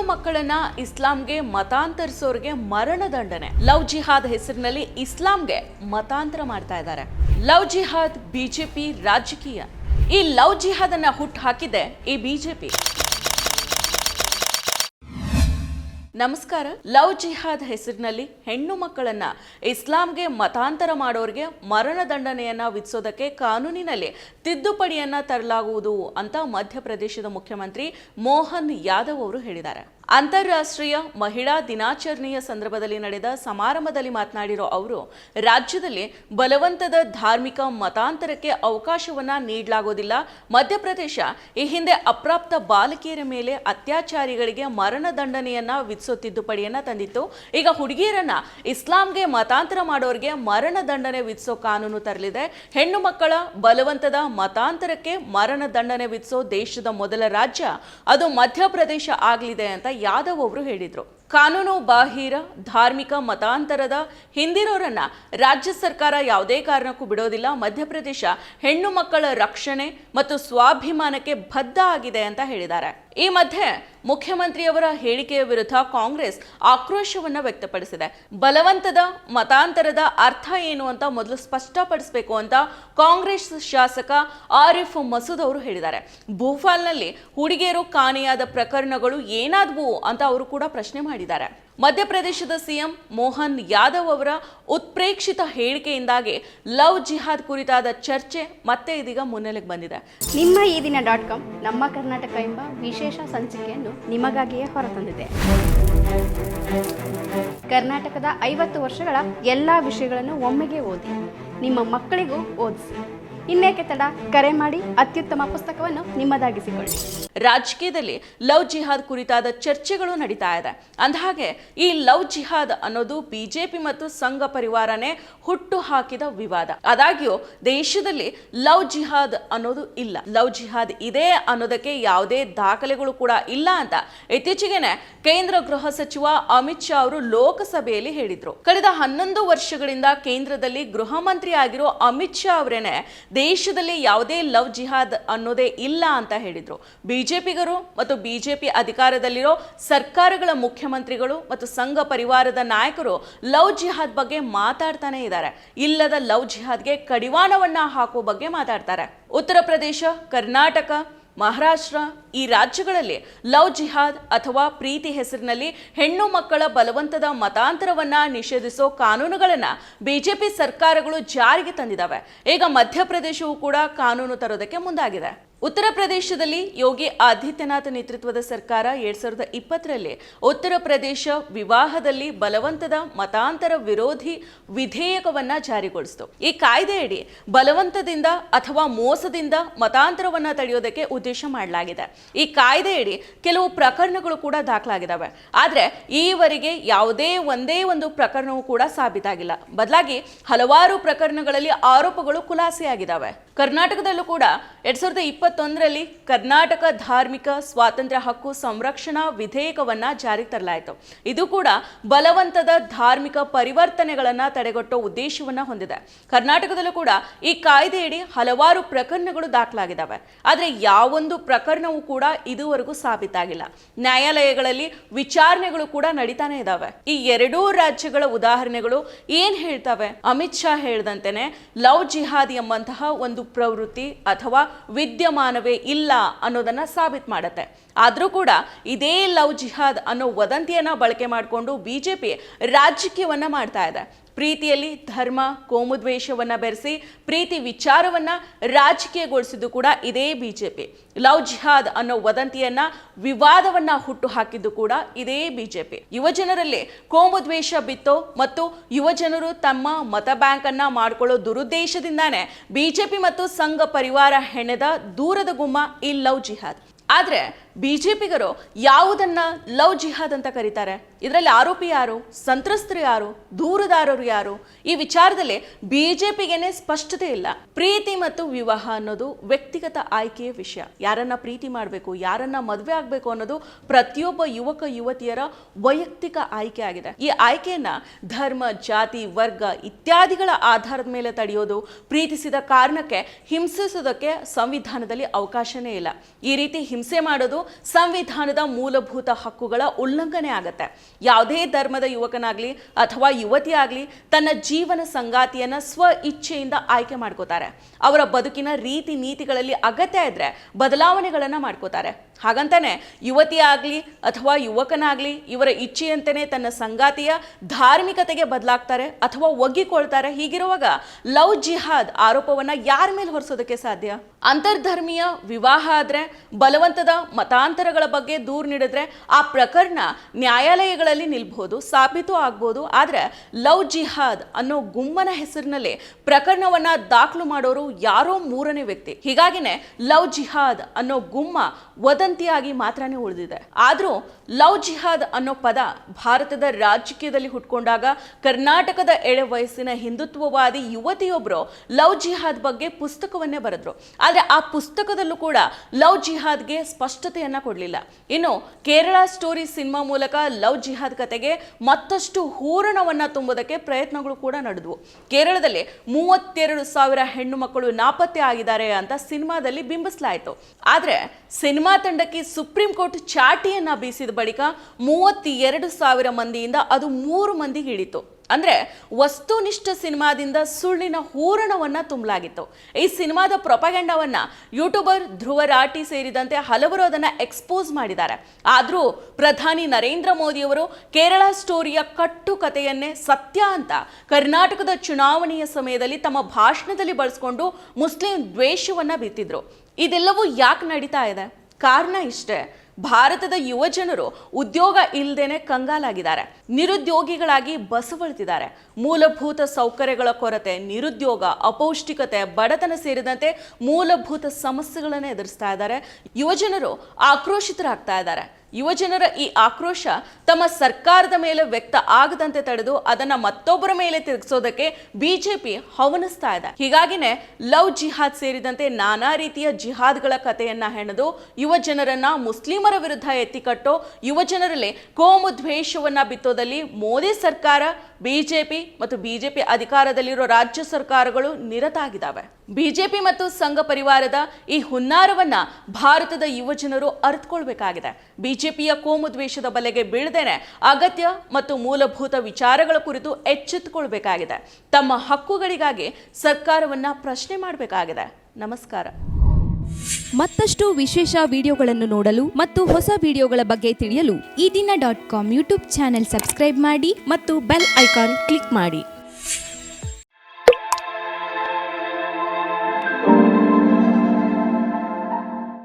ಹೆಣ್ಣು ಮಕ್ಕಳನ್ನ ಇಸ್ಲಾಂಗೆ ಮತಾಂತರಿಸೋರಿಗೆ ಮರಣದಂಡನೆ ಲವ್ ಜಿಹಾದ್ ಹೆಸರಿನಲ್ಲಿ ಇಸ್ಲಾಂಗೆ ಮತಾಂತರ ಮಾಡ್ತಾ ಇದ್ದಾರೆ. ಲವ್ ಜಿಹಾದ್ ಬಿಜೆಪಿ ರಾಜಕೀಯ. ಈ ಲವ್ ಜಿಹಾದ್ ಅನ್ನ ಹುಟ್ಟು ಹಾಕಿದೆ ಈ ಬಿಜೆಪಿ. ನಮಸ್ಕಾರ. ಲವ್ ಜಿಹಾದ್ ಹೆಸರಿನಲ್ಲಿ ಹೆಣ್ಣು ಮಕ್ಕಳನ್ನ ಇಸ್ಲಾಂಗೆ ಮತಾಂತರ ಮಾಡೋರಿಗೆ ಮರಣ ದಂಡನೆಯನ್ನ ವಿಧಿಸೋದಕ್ಕೆ ಕಾನೂನಿನಲ್ಲಿ ತಿದ್ದುಪಡಿಯನ್ನ ತರಲಾಗುವುದು ಅಂತ ಮಧ್ಯಪ್ರದೇಶದ ಮುಖ್ಯಮಂತ್ರಿ ಮೋಹನ್ ಯಾದವ್ ಅವರು ಹೇಳಿದ್ದಾರೆ. ಅಂತಾರಾಷ್ಟ್ರೀಯ ಮಹಿಳಾ ದಿನಾಚರಣೆಯ ಸಂದರ್ಭದಲ್ಲಿ ನಡೆದ ಸಮಾರಂಭದಲ್ಲಿ ಮಾತನಾಡಿರೋ ಅವರು, ರಾಜ್ಯದಲ್ಲಿ ಬಲವಂತದ ಧಾರ್ಮಿಕ ಮತಾಂತರಕ್ಕೆ ಅವಕಾಶವನ್ನ ನೀಡಲಾಗೋದಿಲ್ಲ. ಮಧ್ಯಪ್ರದೇಶ ಈ ಹಿಂದೆ ಅಪ್ರಾಪ್ತ ಬಾಲಕಿಯರ ಮೇಲೆ ಅತ್ಯಾಚಾರಿಗಳಿಗೆ ಮರಣ ದಂಡನೆಯನ್ನ ವಿಧಿಸೋ ತಿದ್ದುಪಡಿಯನ್ನ ತಂದಿತ್ತು. ಈಗ ಹುಡುಗಿಯರನ್ನ ಇಸ್ಲಾಂಗೆ ಮತಾಂತರ ಮಾಡೋರಿಗೆ ಮರಣ ದಂಡನೆ ವಿಧಿಸೋ ಕಾನೂನು ತರಲಿದೆ. ಹೆಣ್ಣು ಮಕ್ಕಳ ಬಲವಂತದ ಮತಾಂತರಕ್ಕೆ ಮರಣ ದಂಡನೆ ವಿಧಿಸೋ ದೇಶದ ಮೊದಲ ರಾಜ್ಯ ಅದು ಮಧ್ಯಪ್ರದೇಶ ಆಗಲಿದೆ ಅಂತ ಯಾದವ್ ಅವರು ಹೇಳಿದ್ರು. ಕಾನೂನು ಬಾಹಿರ, ಧಾರ್ಮಿಕ ಮತಾಂತರದ ಹಿಂದಿರೋರನ್ನ ರಾಜ್ಯ ಸರ್ಕಾರ ಯಾವುದೇ ಕಾರಣಕ್ಕೂ ಬಿಡೋದಿಲ್ಲ. ಮಧ್ಯಪ್ರದೇಶ ಹೆಣ್ಣು ಮಕ್ಕಳ ರಕ್ಷಣೆ ಮತ್ತು ಸ್ವಾಭಿಮಾನಕ್ಕೆ ಬದ್ಧ ಆಗಿದೆ ಅಂತ ಹೇಳಿದ್ದಾರೆ. ಈ ಮಧ್ಯೆ ಮುಖ್ಯಮಂತ್ರಿಯವರ ಹೇಳಿಕೆಯ ವಿರುದ್ಧ ಕಾಂಗ್ರೆಸ್ ಆಕ್ರೋಶವನ್ನ ವ್ಯಕ್ತಪಡಿಸಿದೆ. ಬಲವಂತದ ಮತಾಂತರದ ಅರ್ಥ ಏನು ಅಂತ ಮೊದಲು ಸ್ಪಷ್ಟಪಡಿಸಬೇಕು ಅಂತ ಕಾಂಗ್ರೆಸ್ ಶಾಸಕ ಆರಿಫ್ ಮಸೂದ್ ಅವರು ಹೇಳಿದ್ದಾರೆ. ಭೂಪಾಲ್ನಲ್ಲಿ ಹುಡುಗಿಯರು ಕಾಣೆಯಾದ ಪ್ರಕರಣಗಳು ಏನಾದವು ಅಂತ ಅವರು ಕೂಡ ಪ್ರಶ್ನೆ ಮಾಡಿದ್ದಾರೆ. ಮಧ್ಯಪ್ರದೇಶದ ಸಿಎಂ ಮೋಹನ್ ಯಾದವ್ ಅವರ ಉತ್ಪ್ರೇಕ್ಷಿತ ಹೇಳಿಕೆಯಿಂದಾಗಿ ಲವ್ ಜಿಹಾದ್ ಕುರಿತಾದ ಚರ್ಚೆ ಮತ್ತೆ ಇದೀಗ ಮುನ್ನೆಲೆಗೆ ಬಂದಿದೆ. ನಿಮ್ಮ ಈ ದಿನ ಡಾಟ್ ಕಾಮ್ ನಮ್ಮ ಕರ್ನಾಟಕ ಎಂಬ ವಿಶೇಷ ಸಂಚಿಕೆಯನ್ನು ನಿಮಗಾಗಿಯೇ ಹೊರತಂದಿದೆ. ಕರ್ನಾಟಕದ ಐವತ್ತು ವರ್ಷಗಳ ಎಲ್ಲ ವಿಷಯಗಳನ್ನು ಒಮ್ಮೆಗೆ ಓದಿ, ನಿಮ್ಮ ಮಕ್ಕಳಿಗೂ ಓದಿಸಿ. ಇನ್ನೇಕೆ ತಡ? ಕರೆ ಮಾಡಿ, ಅತ್ಯುತ್ತಮ ಪುಸ್ತಕವನ್ನು ನಿಮ್ಮದಾಗಿಸಿಕೊಳ್ಳಿ. ರಾಜಕೀಯದಲ್ಲಿ ಲವ್ ಜಿಹಾದ್ ಕುರಿತಾದ ಚರ್ಚೆಗಳು ನಡೀತಾ ಇದೆ. ಅಂದಹಾಗೆ, ಈ ಲವ್ ಜಿಹಾದ್ ಅನ್ನೋದು ಬಿಜೆಪಿ ಮತ್ತು ಸಂಘ ಪರಿವಾರನೇ ಹುಟ್ಟು ಹಾಕಿದ ವಿವಾದ. ಆದಾಗ್ಯೂ, ದೇಶದಲ್ಲಿ ಲವ್ ಜಿಹಾದ್ ಅನ್ನೋದು ಇಲ್ಲ. ಲವ್ ಜಿಹಾದ್ ಇದೆ ಅನ್ನೋದಕ್ಕೆ ಯಾವುದೇ ದಾಖಲೆಗಳು ಕೂಡ ಇಲ್ಲ ಅಂತ ಇತ್ತೀಚೆಗೆನೆ ಕೇಂದ್ರ ಗೃಹ ಸಚಿವ ಅಮಿತ್ ಶಾ ಅವರು ಲೋಕಸಭೆಯಲ್ಲಿ ಹೇಳಿದ್ರು. ಕಳೆದ ಹನ್ನೊಂದು ವರ್ಷಗಳಿಂದ ಕೇಂದ್ರದಲ್ಲಿ ಗೃಹ ಮಂತ್ರಿ ಆಗಿರೋ ಅಮಿತ್ ಶಾ ಅವರೇನೆ ದೇಶದಲ್ಲಿ ಯಾವುದೇ ಲವ್ ಜಿಹಾದ್ ಅನ್ನೋದೇ ಇಲ್ಲ ಅಂತ ಹೇಳಿದ್ರು. ಬಿಜೆಪಿಗರು ಮತ್ತು ಬಿಜೆಪಿ ಅಧಿಕಾರದಲ್ಲಿರೋ ಸರ್ಕಾರಗಳ ಮುಖ್ಯಮಂತ್ರಿಗಳು ಮತ್ತು ಸಂಘ ಪರಿವಾರದ ನಾಯಕರು ಲವ್ ಜಿಹಾದ್ ಬಗ್ಗೆ ಮಾತಾಡ್ತಾನೆ ಇದ್ದಾರೆ. ಇಲ್ಲದ ಲವ್ ಜಿಹಾದ್ಗೆ ಕಡಿವಾಣವನ್ನ ಹಾಕುವ ಬಗ್ಗೆ ಮಾತಾಡ್ತಾರೆ. ಉತ್ತರ ಪ್ರದೇಶ, ಕರ್ನಾಟಕ ಮಹಾರಾಷ್ಟ್ರ ಈ ರಾಜ್ಯಗಳಲ್ಲಿ ಲವ್ ಜಿಹಾದ್ ಅಥವಾ ಪ್ರೀತಿ ಹೆಸರಿನಲ್ಲಿ ಹೆಣ್ಣು ಮಕ್ಕಳ ಬಲವಂತದ ಮತಾಂತರವನ್ನ ನಿಷೇಧಿಸೋ ಕಾನೂನುಗಳನ್ನ ಬಿಜೆಪಿ ಸರ್ಕಾರಗಳು ಜಾರಿಗೆ ತಂದಿದ್ದಾವೆ. ಈಗ ಮಧ್ಯಪ್ರದೇಶವು ಕೂಡ ಕಾನೂನು ತರೋದಕ್ಕೆ ಮುಂದಾಗಿದೆ. ಉತ್ತರ ಪ್ರದೇಶದಲ್ಲಿ ಯೋಗಿ ಆದಿತ್ಯನಾಥ್ ನೇತೃತ್ವದ ಸರ್ಕಾರ ಎರಡ್ ಸಾವಿರದ ಇಪ್ಪತ್ತರಲ್ಲಿ ಉತ್ತರ ಪ್ರದೇಶ ವಿವಾಹದಲ್ಲಿ ಬಲವಂತದ ಮತಾಂತರ ವಿರೋಧಿ ವಿಧೇಯಕವನ್ನ ಜಾರಿಗೊಳಿಸಿತು. ಈ ಕಾಯ್ದೆಯಡಿ ಬಲವಂತದಿಂದ ಅಥವಾ ಮೋಸದಿಂದ ಮತಾಂತರವನ್ನ ತಡೆಯೋದಕ್ಕೆ ಉದ್ದೇಶ ಮಾಡಲಾಗಿದೆ. ಈ ಕಾಯ್ದೆಯಡಿ ಕೆಲವು ಪ್ರಕರಣಗಳು ಕೂಡ ದಾಖಲಾಗಿದ್ದಾವೆ ಆದರೆ ಈವರೆಗೆ ಯಾವುದೇ ಒಂದೇ ಒಂದು ಪ್ರಕರಣವೂ ಕೂಡ ಸಾಬೀತಾಗಿಲ್ಲ. ಬದಲಾಗಿ ಹಲವಾರು ಪ್ರಕರಣಗಳಲ್ಲಿ ಆರೋಪಗಳು ಖುಲಾಸೆಯಾಗಿದ್ದಾವೆ ಕರ್ನಾಟಕದಲ್ಲೂ ಕೂಡ ಎರಡ್ ಸಾವಿರದ ಇಪ್ಪತ್ತೊಂದರಲ್ಲಿ ಕರ್ನಾಟಕ ಧಾರ್ಮಿಕ ಸ್ವಾತಂತ್ರ್ಯ ಹಕ್ಕು ಸಂರಕ್ಷಣಾ ವಿಧೇಯಕವನ್ನ ಜಾರಿಗೆ ತರಲಾಯಿತು. ಇದು ಕೂಡ ಬಲವಂತದ ಧಾರ್ಮಿಕ ಪರಿವರ್ತನೆಗಳನ್ನ ತಡೆಗಟ್ಟೋ ಉದ್ದೇಶವನ್ನ ಹೊಂದಿದೆ. ಕರ್ನಾಟಕದಲ್ಲೂ ಕೂಡ ಈ ಕಾಯ್ದೆಯಡಿ ಹಲವಾರು ಪ್ರಕರಣಗಳು ದಾಖಲಾಗಿದ್ದಾವೆ ಆದರೆ ಯಾವೊಂದು ಪ್ರಕರಣವೂ ಕೂಡ ಇದುವರೆಗೂ ಸಾಬೀತಾಗಿಲ್ಲ. ನ್ಯಾಯಾಲಯಗಳಲ್ಲಿ ವಿಚಾರಣೆಗಳು ಕೂಡ ನಡೀತಾನೆ ಇದ್ದಾವೆ ಈ ಎರಡೂ ರಾಜ್ಯಗಳ ಉದಾಹರಣೆಗಳು ಏನ್ ಹೇಳ್ತವೆ? ಅಮಿತ್ ಶಾ ಹೇಳ್ದಂತೆನೆ ಲವ್ ಜಿಹಾದ್ ಎಂಬಂತಹ ಒಂದು ಪ್ರವೃತ್ತಿ ಅಥವಾ ವಿದ್ಯಮಾನವೇ ಇಲ್ಲ ಅನ್ನೋದನ್ನ ಸಾಬೀತು ಮಾಡುತ್ತೆ. ಆದ್ರೂ ಕೂಡ ಇದೇ ಲವ್ ಜಿಹಾದ್ ಅನ್ನೋ ವದಂತಿಯನ್ನು ಬಳಕೆ ಮಾಡಿಕೊಂಡು ಬಿ ಜೆ ಪಿ ರಾಜಕೀಯವನ್ನು ಮಾಡ್ತಾ ಇದೆ. ಪ್ರೀತಿಯಲ್ಲಿ ಧರ್ಮ ಕೋಮುದ್ವೇಷವನ್ನು ಬೆರೆಸಿ, ಪ್ರೀತಿ ವಿಚಾರವನ್ನು ರಾಜಕೀಯಗೊಳಿಸಿದ್ದು ಕೂಡ ಇದೇ ಬಿ ಜೆ ಪಿ ಲವ್ ಜಿಹಾದ್ ಅನ್ನೋ ವದಂತಿಯನ್ನ, ವಿವಾದವನ್ನ ಹುಟ್ಟು ಹಾಕಿದ್ದು ಕೂಡ ಇದೇ ಬಿಜೆಪಿ. ಯುವಜನರಲ್ಲಿ ಕೋಮುದ್ವೇಷ ಬಿತ್ತೋ ಮತ್ತು ಯುವಜನರು ತಮ್ಮ ಮತ ಬ್ಯಾಂಕ್ ಅನ್ನ ಮಾಡ್ಕೊಳ್ಳೋ ದುರುದ್ದೇಶದಿಂದಾನೇ ಬಿಜೆಪಿ ಮತ್ತು ಸಂಘ ಪರಿವಾರ ಹೆಣೆದ ದೂರದ ಗುಮ್ಮ ಈ ಲವ್ ಜಿಹಾದ್. ಆದ್ರೆ ಬಿಜೆಪಿಗರು ಯಾವುದನ್ನ ಲವ್ ಜಿಹಾದ್ ಅಂತ ಕರೀತಾರೆ. ಇದರಲ್ಲಿ ಆರೋಪಿ ಯಾರು? ಸಂತ್ರಸ್ತರು ಯಾರು? ದೂರುದಾರರು ಯಾರು? ಈ ವಿಚಾರದಲ್ಲಿ ಬಿಜೆಪಿಗೆನೆ ಸ್ಪಷ್ಟತೆ ಇಲ್ಲ. ಪ್ರೀತಿ ಮತ್ತು ವಿವಾಹ ಅನ್ನೋದು ವ್ಯಕ್ತಿಗತ ಆಯ್ಕೆಯ ವಿಷಯ. ಯಾರನ್ನ ಪ್ರೀತಿ ಮಾಡಬೇಕು, ಯಾರನ್ನ ಮದುವೆ ಆಗಬೇಕು ಅನ್ನೋದು ಪ್ರತಿಯೊಬ್ಬ ಯುವಕ, ಯುವತಿಯರ ವೈಯಕ್ತಿಕ ಆಯ್ಕೆ ಆಗಿದೆ. ಈ ಆಯ್ಕೆಯನ್ನ ಧರ್ಮ, ಜಾತಿ, ವರ್ಗ ಇತ್ಯಾದಿಗಳ ಆಧಾರದ ಮೇಲೆ ತಡೆಯೋದು, ಪ್ರೀತಿಸಿದ ಕಾರಣಕ್ಕೆ ಹಿಂಸಿಸೋದಕ್ಕೆ ಸಂವಿಧಾನದಲ್ಲಿ ಅವಕಾಶನೇ ಇಲ್ಲ. ಈ ರೀತಿ ಹಿಂಸೆ ಮಾಡೋದು ಸಂವಿಧಾನದ ಮೂಲಭೂತ ಹಕ್ಕುಗಳ ಉಲ್ಲಂಘನೆ ಆಗತ್ತೆ. ಯಾವುದೇ ಧರ್ಮದ ಯುವಕನಾಗ್ಲಿ ಅಥವಾ ಯುವತಿ ಆಗಲಿ ತನ್ನ ಜೀವನ ಸಂಗಾತಿಯನ್ನ ಸ್ವ ಇಚ್ಛೆಯಿಂದ ಆಯ್ಕೆ ಮಾಡ್ಕೋತಾರೆ. ಅವರ ಬದುಕಿನ ರೀತಿ ನೀತಿಗಳಲ್ಲಿ ಅಗತ್ಯ ಇದ್ರೆ ಬದಲಾವಣೆಗಳನ್ನ ಮಾಡ್ಕೋತಾರೆ. ಹಾಗಂತಾನೆ ಯುವತಿ ಆಗಲಿ ಅಥವಾ ಯುವಕನಾಗಲಿ ಇವರ ಇಚ್ಛೆಯಂತೆಯೇ ತನ್ನ ಸಂಗಾತಿಯ ಧಾರ್ಮಿಕತೆಗೆ ಬದಲಾಗ್ತಾರೆ ಅಥವಾ ಒಗ್ಗಿಕೊಳ್ತಾರೆ. ಹೀಗಿರುವಾಗ ಲವ್ ಜಿಹಾದ್ ಆರೋಪವನ್ನು ಯಾರ ಮೇಲೆ ಹೊರಿಸೋದಕ್ಕೆ ಸಾಧ್ಯ? ಅಂತರ್ಧರ್ಮೀಯ ವಿವಾಹ ಆದರೆ ಬಲವಂತದ ಮತಾಂತರಗಳ ಬಗ್ಗೆ ದೂರು ನೀಡಿದ್ರೆ ಆ ಪ್ರಕರಣ ನ್ಯಾಯಾಲಯಗಳಲ್ಲಿ ನಿಲ್ಬಹುದು, ಸಾಬೀತು ಆಗ್ಬೋದು ಆದರೆ ಲವ್ ಜಿಹಾದ್ ಅನ್ನೋ ಗುಮ್ಮನ ಹೆಸರಿನಲ್ಲಿ ಪ್ರಕರಣವನ್ನು ದಾಖಲು ಮಾಡೋರು ಯಾರೋ ಮೂರನೇ ವ್ಯಕ್ತಿ. ಹೀಗಾಗಿನೇ ಲವ್ ಜಿಹಾದ್ ಅನ್ನೋ ಗುಮ್ಮ ವದಂತಿಯಾಗಿ ಮಾತ್ರನೇ ಉಳಿದಿದೆ. ಆದರೂ ಲವ್ ಜಿಹಾದ್ ಅನ್ನೋ ಪದ ಭಾರತದ ರಾಜಕೀಯದಲ್ಲಿ ಹುಟ್ಕೊಂಡಾಗ ಕರ್ನಾಟಕದ ಎಳೆ ವಯಸ್ಸಿನ ಹಿಂದುತ್ವವಾದಿ ಯುವತಿಯೊಬ್ಬರು ಲವ್ ಜಿಹಾದ್ ಬಗ್ಗೆ ಪುಸ್ತಕವನ್ನೇ ಬರೆದ್ರು. ಆದರೆ ಆ ಪುಸ್ತಕದಲ್ಲೂ ಕೂಡ ಲವ್ ಜಿಹಾದ್ಗೆ ಸ್ಪಷ್ಟತೆಯನ್ನ ಕೊಡಲಿಲ್ಲ. ಇನ್ನು ಕೇರಳ ಸ್ಟೋರಿ ಸಿನಿಮಾ ಮೂಲಕ ಲವ್ ಜಿಹಾದ್ ಕತೆಗೆ ಮತ್ತಷ್ಟು ಹೂರಣವನ್ನು ತುಂಬುವುದಕ್ಕೆ ಪ್ರಯತ್ನಗಳು ಕೂಡ ನಡೆದವು. ಕೇರಳದಲ್ಲಿ ಮೂವತ್ತೆರಡು ಸಾವಿರ ಹೆಣ್ಣು ಮಕ್ಕಳು ನಾಪತ್ತೆ ಆಗಿದ್ದಾರೆ ಅಂತ ಸಿನಿಮಾದಲ್ಲಿ ಬಿಂಬಿಸಲಾಯಿತು. ಆದರೆ ಸಿನಿಮಾ ತಂಡಕ್ಕೆ ಸುಪ್ರೀಂ ಕೋರ್ಟ್ ಚಾಟಿಯನ್ನ ಬೀಸಿದ ಬಳಿಕ ಮೂವತ್ತೆರಡು ಸಾವಿರ ಮಂದಿಯಿಂದ ಅದು ಮೂರು ಮಂದಿಗೆ ಹಿಡಿತು ಅಂದ್ರೆ ವಸ್ತುನಿಷ್ಠ ಸಿನಿಮಾದಿಂದ ಸುಳ್ಳಿನ ಹೂರಣವನ್ನ ತುಂಬಲಾಗಿತ್ತು. ಈ ಸಿನಿಮಾದ ಪ್ರೊಪಗೆಂಡವನ್ನ ಯೂಟ್ಯೂಬರ್ ಧ್ರುವ ರಾಟಿ ಸೇರಿದಂತೆ ಹಲವರು ಅದನ್ನ ಎಕ್ಸ್ಪೋಸ್ ಮಾಡಿದ್ದಾರೆ. ಆದ್ರೂ ಪ್ರಧಾನಿ ನರೇಂದ್ರ ಮೋದಿಯವರು ಕೇರಳ ಸ್ಟೋರಿಯ ಕಟ್ಟು ಕಥೆಯನ್ನೇ ಸತ್ಯ ಅಂತ ಕರ್ನಾಟಕದ ಚುನಾವಣೆಯ ಸಮಯದಲ್ಲಿ ತಮ್ಮ ಭಾಷಣದಲ್ಲಿ ಬಳಸ್ಕೊಂಡು ಮುಸ್ಲಿಂ ದ್ವೇಷವನ್ನ ಬಿತ್ತಿದ್ರು. ಇದೆಲ್ಲವೂ ಯಾಕೆ ನಡೀತಾ ಇದೆ? ಕಾರಣ ಇಷ್ಟೇ. ಭಾರತದ ಯುವ ಜನರು ಉದ್ಯೋಗ ಇಲ್ಲದೇನೆ ಕಂಗಾಲಾಗಿದ್ದಾರೆ. ನಿರುದ್ಯೋಗಿಗಳಾಗಿ ಬಸವಳ್ತಿದ್ದಾರೆ. ಮೂಲಭೂತ ಸೌಕರ್ಯಗಳ ಕೊರತೆ, ನಿರುದ್ಯೋಗ, ಅಪೌಷ್ಟಿಕತೆ, ಬಡತನ ಸೇರಿದಂತೆ ಮೂಲಭೂತ ಸಮಸ್ಯೆಗಳನ್ನು ಎದುರಿಸ್ತಾ ಇದ್ದಾರೆ. ಯುವಜನರು ಆಕ್ರೋಶಿತರಾಗ್ತಾ ಇದ್ದಾರೆ. ಯುವಜನರ ಈ ಆಕ್ರೋಶ ತಮ್ಮ ಸರ್ಕಾರದ ಮೇಲೆ ವ್ಯಕ್ತ ಆಗದಂತೆ ತಡೆದು ಅದನ್ನ ಮತ್ತೊಬ್ಬರ ಮೇಲೆ ತಿರುಗಿಸೋದಕ್ಕೆ ಬಿಜೆಪಿ ಹವನಿಸ್ತಾ ಇದೆ. ಹೀಗಾಗಿನೇ ಲವ್ ಜಿಹಾದ್ ಸೇರಿದಂತೆ ನಾನಾ ರೀತಿಯ ಜಿಹಾದ್ಗಳ ಕಥೆಯನ್ನ ಹೆಣೆದು ಯುವ ಜನರನ್ನ ಮುಸ್ಲಿಮರ ವಿರುದ್ಧ ಎತ್ತಿಕಟ್ಟೋ ಯುವ ಜನರಲ್ಲಿ ಕೋಮು ದ್ವೇಷವನ್ನ ಬಿತ್ತೋದಲ್ಲಿ ಮೋದಿ ಸರ್ಕಾರ, ಬಿಜೆಪಿ ಮತ್ತು ಬಿಜೆಪಿ ಅಧಿಕಾರದಲ್ಲಿರೋ ರಾಜ್ಯ ಸರ್ಕಾರಗಳು ನಿರತಾಗಿದ್ದಾವೆ. ಬಿಜೆಪಿ ಮತ್ತು ಸಂಘ ಪರಿವಾರದ ಈ ಹುನ್ನಾರವನ್ನ ಭಾರತದ ಯುವ ಜನರು ಅರ್ಥಕೊಳ್ಬೇಕಾಗಿದೆ ಬಿಜೆಪಿಯ ಕೋಮು ದ್ವೇಷದ ಬಲೆಗೆ ಬೀಳದೇನೆ ಅಗತ್ಯ ಮತ್ತು ಮೂಲಭೂತ ವಿಚಾರಗಳ ಕುರಿತು ಎಚ್ಚೆತ್ತುಕೊಳ್ಬೇಕಾಗಿದೆ. ತಮ್ಮ ಹಕ್ಕುಗಳಿಗಾಗಿ ಸರ್ಕಾರವನ್ನ ಪ್ರಶ್ನೆ ಮಾಡಬೇಕಾಗಿದೆ. ನಮಸ್ಕಾರ. ಮತ್ತಷ್ಟು ವಿಶೇಷ ವಿಡಿಯೋಗಳನ್ನು ನೋಡಲು ಮತ್ತು ಹೊಸ ವಿಡಿಯೋಗಳ ಬಗ್ಗೆ ತಿಳಿಯಲು Eedina dot com YouTube channel subscribe ಮಾಡಿ ಮತ್ತು ಬೆಲ್ ಐಕಾನ್ ಕ್ಲಿಕ್ ಮಾಡಿ.